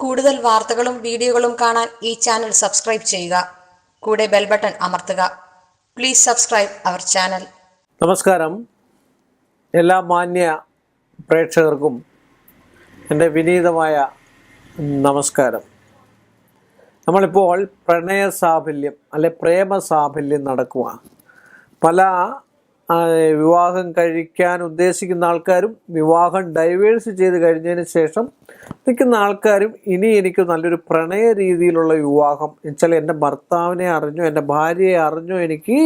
കൂടുതൽ വാർത്തകളും വീഡിയോകളും കാണാൻ ഈ ചാനൽ സബ്സ്ക്രൈബ് ചെയ്യുക. കൂടെ ബെൽ ബട്ടൺ അമർത്തുക. Please subscribe our channel. നമസ്കാരം. എല്ലാ മാന്യ പ്രേക്ഷകർക്കും എന്റെ വിനീതമായ നമസ്കാരം. നമ്മളിപ്പോൾ പ്രണയ സാഫല്യം അല്ലെ പ്രേമ സാഫല്യം നടക്കുക പല വിവാഹം കഴിക്കാൻ ഉദ്ദേശിക്കുന്ന ആൾക്കാരും വിവാഹം ഡൈവേഴ്സ് ചെയ്ത് കഴിഞ്ഞതിന് ശേഷം നിൽക്കുന്ന ആൾക്കാരും ഇനി എനിക്ക് നല്ലൊരു പ്രണയ രീതിയിലുള്ള വിവാഹം. എന്നുവെച്ചാൽ എന്റെ ഭർത്താവിനെ അറിഞ്ഞോ എന്റെ ഭാര്യയെ അറിഞ്ഞോ എനിക്ക്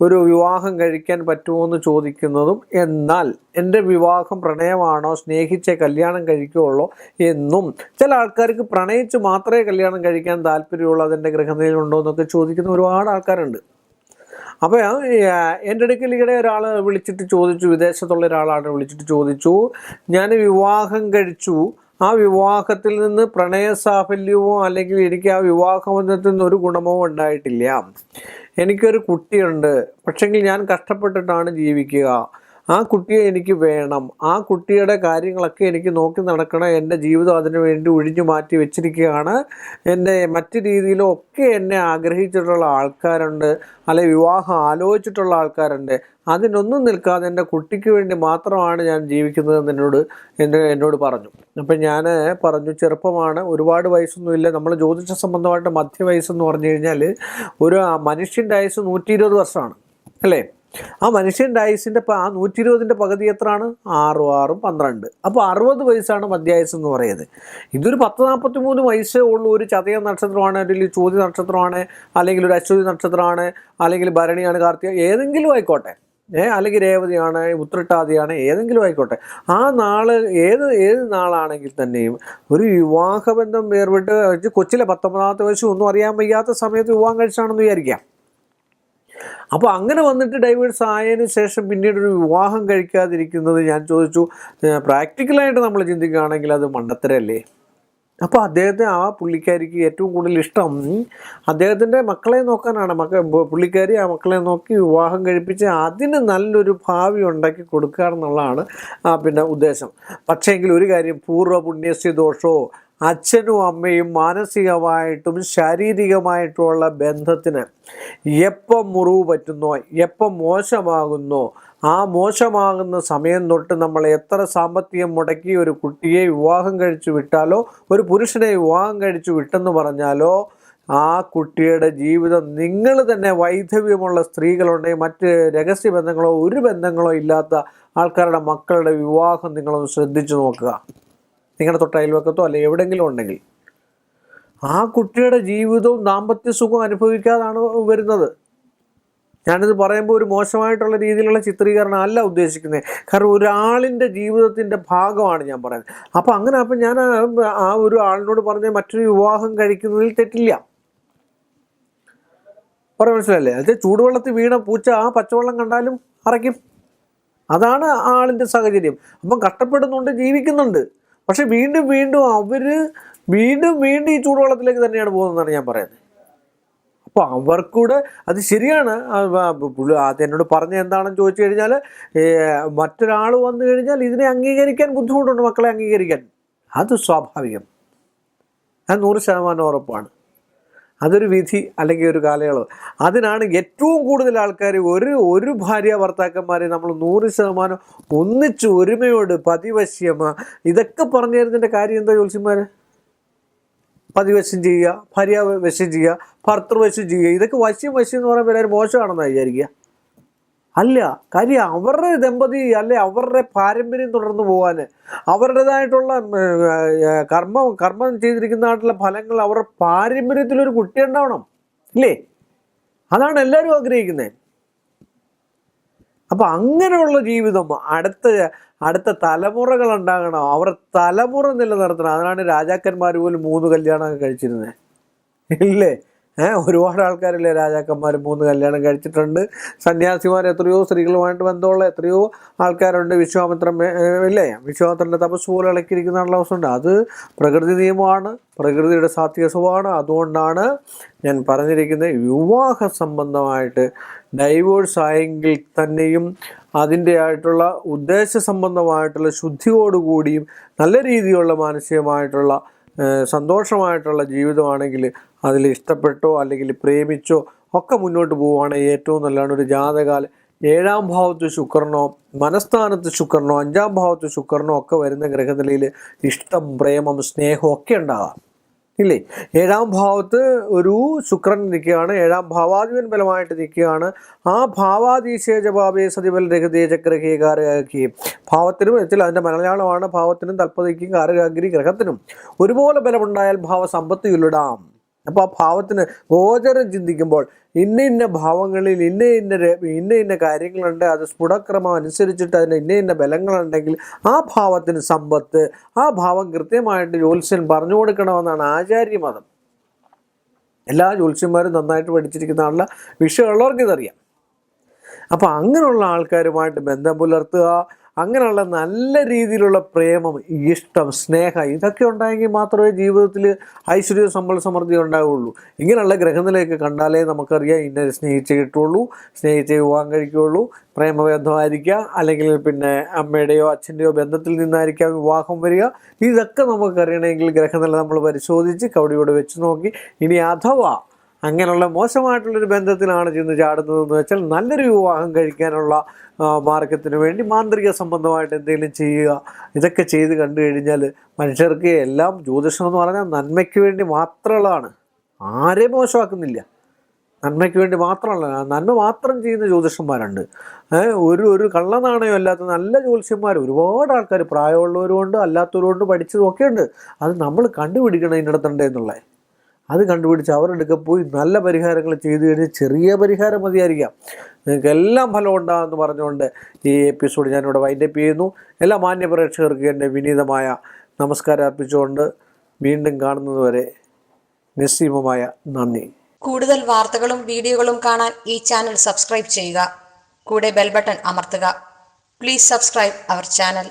ഒരു വിവാഹം കഴിക്കാൻ പറ്റുമോ എന്ന് ചോദിക്കുന്നതും എന്നാൽ എന്റെ വിവാഹം പ്രണയമാണോ സ്നേഹിച്ചേ കല്യാണം കഴിക്കുകയുള്ളൂ എന്നും ചില ആൾക്കാർക്ക് പ്രണയിച്ച് മാത്രമേ കല്യാണം കഴിക്കാൻ താല്പര്യമുള്ളൂ അതെന്റെ ഗൃഹനിലയുണ്ടോ എന്നൊക്കെ ചോദിക്കുന്ന ഒരുപാട് ആൾക്കാരുണ്ട്. അപ്പോൾ എന്റെ അടുക്കൽ ഇവിടെ ഒരാൾ വിളിച്ചിട്ട് ചോദിച്ചു വിദേശത്തുള്ള ഒരാളാണ് വിളിച്ചിട്ട് ചോദിച്ചു ഞാൻ വിവാഹം കഴിച്ചു. ആ വിവാഹത്തിൽ നിന്ന് പ്രണയ സാഫല്യമോ അല്ലെങ്കിൽ എനിക്ക് ആ വിവാഹബന്ധത്തിൽ നിന്ന് ഒരു ഗുണമോ ഉണ്ടായിട്ടില്ല. എനിക്കൊരു കുട്ടിയുണ്ട്. പക്ഷെങ്കിൽ ഞാൻ കഷ്ടപ്പെട്ടിട്ടാണ് ജീവിക്കുക. ആ കുട്ടിയെ എനിക്ക് വേണം. ആ കുട്ടിയുടെ കാര്യങ്ങളൊക്കെ എനിക്ക് നോക്കി നടക്കണം. എന്റെ ജീവിതം അതിനു വേണ്ടി ഒഴിഞ്ഞു മാറ്റി വെച്ചിരിക്കുകയാണ്. എന്റെ മറ്റു രീതിയിലും ഒക്കെ എന്നെ ആഗ്രഹിച്ചിട്ടുള്ള ആൾക്കാരുണ്ട്. അല്ലെ വിവാഹം ആലോചിച്ചിട്ടുള്ള ആൾക്കാരുണ്ട്. അതിനൊന്നും നിൽക്കാതെ എന്റെ കുട്ടിക്ക് വേണ്ടി മാത്രമാണ് ഞാൻ ജീവിക്കുന്നതെന്ന് എന്നോട് എന്നെ എന്നോട് പറഞ്ഞു. അപ്പം ഞാൻ പറഞ്ഞു ചെറുപ്പമാണ്. ഒരുപാട് വയസ്സൊന്നുമില്ല നമ്മൾ ജ്യോതിഷ സംബന്ധമായിട്ട് മധ്യവയസ്സെന്ന് പറഞ്ഞു കഴിഞ്ഞാൽ ഒരു മനുഷ്യന്റെ ആയുസ് നൂറ്റി ഇരുപത് വർഷമാണ്. അല്ലേ? ആ മനുഷ്യന്റെ ആയുസിന്റെ ആ നൂറ്റി ഇരുപതിന്റെ പകുതി എത്രയാണ്? ആറും ആറും പന്ത്രണ്ട്. അപ്പോൾ അറുപത് വയസ്സാണ് മധ്യായുസ് എന്ന് പറയുന്നത്. ഇതൊരു പത്ത് നാൽപ്പത്തി മൂന്ന് വയസ്സേ ഉള്ളൂ. ഒരു ചതയ നക്ഷത്രമാണ് അല്ലെങ്കിൽ ചോദ്യ നക്ഷത്രമാണ് അല്ലെങ്കിൽ ഒരു അശ്വതി നക്ഷത്രമാണ് അല്ലെങ്കിൽ ഭരണിയാണ് കാർത്തിക ഏതെങ്കിലും ആയിക്കോട്ടെ. ഏഹ് അല്ലെങ്കിൽ രേവതിയാണ് ഉത്രട്ടാതിയാണ് ഏതെങ്കിലും ആയിക്കോട്ടെ. ആ നാൾ ഏത് ഏത് നാളാണെങ്കിൽ തന്നെയും ഒരു വിവാഹബന്ധം വേർപെട്ട് കൊച്ചിലെ പത്തൊമ്പതാമത്തെ വയസ്സ് ഒന്നും അറിയാൻ വയ്യാത്ത സമയത്ത് വിവാഹം കഴിച്ചാണെന്ന് വിചാരിക്കാം. അപ്പോൾ അങ്ങനെ വന്നിട്ട് ഡൈവേഴ്സ് ആയതിനു ശേഷം പിന്നീട് ഒരു വിവാഹം കഴിക്കാതിരിക്കുന്നത് ഞാൻ ചോദിച്ചു പ്രാക്ടിക്കലായിട്ട് നമ്മൾ ചിന്തിക്കുകയാണെങ്കിൽ അത് മണ്ടത്തരല്ലേ? അപ്പോൾ അദ്ദേഹത്തെ ആ പുള്ളിക്കാരിക്ക് ഏറ്റവും കൂടുതൽ ഇഷ്ടം അദ്ദേഹത്തിന്റെ മക്കളെ നോക്കാനാണ്. മക്ക പുള്ളിക്കാരി ആ മക്കളെ നോക്കി വിവാഹം കഴിപ്പിച്ച് അതിന് നല്ലൊരു ഭാവി ഉണ്ടാക്കി കൊടുക്കുക എന്നുള്ളതാണ് പിന്നെ ഉദ്ദേശം. പക്ഷേ പക്ഷേങ്കിൽ ഒരു കാര്യം പൂർവ പുണ്യസ്യ ദോഷമോ അച്ഛനും അമ്മയും മാനസികമായിട്ടും ശാരീരികമായിട്ടുമുള്ള ബന്ധത്തിന് എപ്പം മുറിവ് പറ്റുന്നോ എപ്പം മോശമാകുന്നോ ആ മോശമാകുന്ന സമയം തൊട്ട് നമ്മൾ എത്ര സാമ്പത്തികം മുടക്കി ഒരു കുട്ടിയെ വിവാഹം കഴിച്ചു വിട്ടാലോ ഒരു പുരുഷനെ വിവാഹം കഴിച്ചു വിട്ടെന്ന് പറഞ്ഞാലോ ആ കുട്ടിയുടെ ജീവിതം നിങ്ങൾ തന്നെ വൈധവ്യമുള്ള സ്ത്രീകളുണ്ടെങ്കിൽ മറ്റ് രഹസ്യ ബന്ധങ്ങളോ ഒരു ബന്ധങ്ങളോ ഇല്ലാത്ത ആൾക്കാരുടെ മക്കളുടെ വിവാഹം നിങ്ങളൊന്ന് ശ്രദ്ധിച്ചു നോക്കുക. നിങ്ങളുടെ തൊട്ട് അയൽവക്കത്തോ അല്ലെ എവിടെയെങ്കിലും ഉണ്ടെങ്കിൽ ആ കുട്ടിയുടെ ജീവിതവും ദാമ്പത്യ സുഖവും അനുഭവിക്കാതാണ് വരുന്നത്. ഞാനിത് പറയുമ്പോൾ ഒരു മോശമായിട്ടുള്ള രീതിയിലുള്ള ചിത്രീകരണം അല്ല ഉദ്ദേശിക്കുന്നത്. കാരണം ഒരാളിന്റെ ജീവിതത്തിന്റെ ഭാഗമാണ് ഞാൻ പറയുന്നത്. അപ്പോൾ അങ്ങനെ അപ്പം ഞാൻ ആ- ഒരു ആളിനോട് പറഞ്ഞ മറ്റൊരു വിവാഹം കഴിക്കുന്നതിൽ തെറ്റില്ല. പറയാൻ മനസ്സിലല്ലേ അതായത് ചൂടുവെള്ളത്തിൽ വീണ പൂച്ച ആ പച്ചവെള്ളം കണ്ടാലും അറയ്ക്കും. അതാണ് ആളിന്റെ സാഹചര്യം. അപ്പം കഷ്ടപ്പെടുന്നുണ്ട് ജീവിക്കുന്നുണ്ട്. പക്ഷെ വീണ്ടും വീണ്ടും അവർ വീണ്ടും വീണ്ടും ഈ ചൂടുവെള്ളത്തിലേക്ക് തന്നെയാണ് പോകുന്നതെന്നാണ് ഞാൻ പറയുന്നത്. അപ്പോൾ അവർക്കൂടെ അത് ശരിയാണ്. അത് എന്നോട് പറഞ്ഞ എന്താണെന്ന് ചോദിച്ചു കഴിഞ്ഞാൽ മറ്റൊരാൾ വന്നു കഴിഞ്ഞാൽ ഇതിനെ അംഗീകരിക്കാൻ ബുദ്ധിമുട്ടുണ്ട് മക്കളെ അംഗീകരിക്കാൻ. അത് സ്വാഭാവികം. അത് നൂറ് ശതമാനം ഉറപ്പാണ്. അതൊരു വിധി അല്ലെങ്കിൽ ഒരു കാലയളവ്. അതിനാണ് ഏറ്റവും കൂടുതൽ ആൾക്കാർ ഒരു ഒരു ഭാര്യ ഭർത്താക്കന്മാരെ നമ്മൾ നൂറ് ശതമാനം ഒന്നിച്ച് ഒരുമയോട് പതിവശ്യമ ഇതൊക്കെ പറഞ്ഞു തരുന്നതിന്റെ കാര്യം എന്താ ജോത്സ്യന്മാർ പതിവശ്യം ചെയ്യുക ഭാര്യ വശ്യം ചെയ്യുക ഭർത്തൃവശ്യം ചെയ്യുക. ഇതൊക്കെ വശ്യം വശ്യം എന്ന് പറയുമ്പോൾ എല്ലാവരും മോശമാണെന്നാണ് വിചാരിക്കുക. അല്ല കാര്യം അവരുടെ ദമ്പതി അല്ലെ അവരുടെ പാരമ്പര്യം തുടർന്നു പോകാൻ അവരുടേതായിട്ടുള്ള കർമ്മം കർമ്മം ചെയ്തിരിക്കുന്നതായിട്ടുള്ള ഫലങ്ങൾ അവരുടെ പാരമ്പര്യത്തിലൊരു കുട്ടി ഉണ്ടാവണം ഇല്ലേ? അതാണ് എല്ലാവരും ആഗ്രഹിക്കുന്നത് അപ്പം അങ്ങനെയുള്ള ജീവിതം അടുത്ത അടുത്ത തലമുറകൾ ഉണ്ടാകണം അവരുടെ തലമുറ നിലനിർത്തണം. അതിനാണ് രാജാക്കന്മാർ പോലും മൂന്ന് കല്യാണമൊക്കെ കഴിച്ചിരുന്നത് ഇല്ലേ? ഒരുപാട് ആൾക്കാരില്ലേ രാജാക്കന്മാർ മൂന്ന് കല്യാണം കഴിച്ചിട്ടുണ്ട്. സന്യാസിമാർ എത്രയോ സ്ത്രീകളുമായിട്ട് ബന്ധമുള്ള എത്രയോ ആൾക്കാരുണ്ട്. വിശ്വാമിത്രൻ ഇല്ലേ? വിശ്വാമിത്രന്റെ തപസ് പോലെ ഇളക്കിയിരിക്കുന്ന അവസ്ഥയുണ്ട് അത് പ്രകൃതി നിയമമാണ്. പ്രകൃതിയുടെ സാത്വിക സ്വഭാവമാണ്. അതുകൊണ്ടാണ് ഞാൻ പറഞ്ഞിരിക്കുന്നത് വിവാഹ സംബന്ധമായിട്ട് ഡൈവോഴ്സ് ആയെങ്കിൽ തന്നെയും അതിന്റെ ആയിട്ടുള്ള ഉദ്ദേശ സംബന്ധമായിട്ടുള്ള ശുദ്ധിയോടുകൂടിയും നല്ല രീതിയിലുള്ള മാനസികമായിട്ടുള്ള സന്തോഷമായിട്ടുള്ള ജീവിതമാണെങ്കിൽ അതിൽ ഇഷ്ടപ്പെട്ടോ അല്ലെങ്കിൽ പ്രേമിച്ചോ ഒക്കെ മുന്നോട്ട് പോവുകയാണെങ്കിൽ ഏറ്റവും നല്ലതാണ്. ഒരു ജാതകാല ഏഴാം ഭാവത്ത് ശുക്രനോ മനസ്ഥാനത്ത് ശുക്രനോ അഞ്ചാം ഭാവത്ത് ശുക്രനോ ഒക്കെ വരുന്ന ഗ്രഹനിലയിൽ ഇഷ്ടം പ്രേമം സ്നേഹം ഒക്കെ ഉണ്ടാകാം ഇല്ലേ? ഏഴാം ഭാവത്ത് ഒരു ശുക്രൻ നിൽക്കുകയാണ്. ഏഴാം ഭാവാധിപൻ ബലമായിട്ട് നിൽക്കുകയാണ്. ആ ഭാവാധീശേജ ഭാവേ സതിബൽ രഹതേ ചക്രഹേ കാരകാക്കി ഭാവത്തിനും വെച്ചാൽ അതിന്റെ മലയാളമാണ്. ഭാവത്തിനും തൽപ്പതയ്ക്കും കാരകാഗ്രി ഗ്രഹത്തിനും ഒരുപോലെ ബലമുണ്ടായാൽ ഭാവസമ്പത്ത് ഇല്ലിടാം. അപ്പോൾ ആ ഭാവത്തിന് ഗോചരം ചിന്തിക്കുമ്പോൾ ഇന്ന ഇന്ന ഭാവങ്ങളിൽ ഇന്ന ഇന്ന ഇന്ന ഇന്ന കാര്യങ്ങളുണ്ട് അത് സ്ഫുടക്രമം അനുസരിച്ചിട്ട് അതിന് ഇന്ന ഇന്ന ബലങ്ങളുണ്ടെങ്കിൽ ആ ഭാവത്തിന് സമ്പത്ത് ആ ഭാവം കൃത്യമായിട്ട് ജ്യോത്സ്യൻ പറഞ്ഞു കൊടുക്കണമെന്നാണ് ആചാര്യമതം. എല്ലാ ജ്യോത്സ്യന്മാരും നന്നായിട്ട് പഠിച്ചിരിക്കുന്ന ആളുടെ വിഷയമുള്ളവർക്ക് ഇതറിയാം അപ്പോൾ അങ്ങനെയുള്ള ആൾക്കാരുമായിട്ട് ബന്ധം പുലർത്തുക അങ്ങനെയുള്ള നല്ല രീതിയിലുള്ള പ്രേമം ഇഷ്ടം സ്നേഹം ഇതൊക്കെ ഉണ്ടായെങ്കിൽ മാത്രമേ ജീവിതത്തിൽ ഐശ്വര്യ സമ്പൽ സമൃദ്ധി ഉണ്ടാവുകയുള്ളൂ ഇങ്ങനെയുള്ള ഗ്രഹനിലയൊക്കെ കണ്ടാലേ നമുക്കറിയാം ഇന്ന സ്നേഹിച്ച് കിട്ടുള്ളൂ സ്നേഹിച്ച് വിവാഹം കഴിക്കുകയുള്ളൂ പ്രേമബന്ധമായിരിക്കുക അല്ലെങ്കിൽ പിന്നെ അമ്മയുടെയോ അച്ഛന്റെയോ ബന്ധത്തിൽ നിന്നായിരിക്കാം വിവാഹം വരിക. ഇതൊക്കെ നമുക്കറിയണമെങ്കിൽ ഗ്രഹനില നമ്മൾ പരിശോധിച്ച് കവടിയോട് വെച്ച് നോക്കി. ഇനി അഥവാ അങ്ങനെയുള്ള മോശമായിട്ടുള്ളൊരു ബന്ധത്തിലാണ് ചെന്ന് ചാടുന്നതെന്ന് വെച്ചാൽ നല്ലൊരു വിവാഹം കഴിക്കാനുള്ള മാർഗത്തിന് വേണ്ടി മാന്ത്രിക സംബന്ധമായിട്ട് എന്തെങ്കിലും ചെയ്യുക. ഇതൊക്കെ ചെയ്ത് കണ്ടു കഴിഞ്ഞാൽ മനുഷ്യർക്ക് എല്ലാം ജ്യോതിഷം എന്ന് പറഞ്ഞാൽ നന്മയ്ക്ക് വേണ്ടി മാത്രമുള്ളതാണ് ആരെ മോശമാക്കുന്നില്ല. നന്മയ്ക്ക് വേണ്ടി മാത്രമല്ല നന്മ മാത്രം ചെയ്യുന്ന ജ്യോതിഷന്മാരുണ്ട്. ഒരു ഒരു കള്ളനാണയം അല്ലാത്ത നല്ല ജ്യോതിഷന്മാർ ഒരുപാട് ആൾക്കാർ പ്രായമുള്ളവരുമുണ്ട് അല്ലാത്തവരുമുണ്ട് പഠിച്ചതും ഒക്കെ ഉണ്ട് അത് നമ്മൾ കണ്ടുപിടിക്കണം ഇതിനടുത്തുണ്ട് എന്നുള്ളത് അത് കണ്ടുപിടിച്ച് അവരുടെ പോയി നല്ല പരിഹാരങ്ങൾ ചെയ്തു കഴിഞ്ഞാൽ ചെറിയ പരിഹാരം മതിയായിരിക്കാം. നിങ്ങൾക്ക് എല്ലാം ഫലം ഉണ്ടാകുമെന്ന് പറഞ്ഞുകൊണ്ട് ഈ എപ്പിസോഡ് ഞാനിവിടെ വൈൻഡപ്പ് ചെയ്യുന്നു. എല്ലാ മാന്യ പ്രേക്ഷകർക്കും എന്റെ വിനീതമായ നമസ്കാരം അർപ്പിച്ചുകൊണ്ട് വീണ്ടും കാണുന്നതുവരെ നിസ്സീമമായ നന്ദി. കൂടുതൽ വാർത്തകളും വീഡിയോകളും കാണാൻ ഈ ചാനൽ സബ്സ്ക്രൈബ് ചെയ്യുക. കൂടെ ബെൽ ബട്ടൺ അമർത്തുക. Please subscribe our channel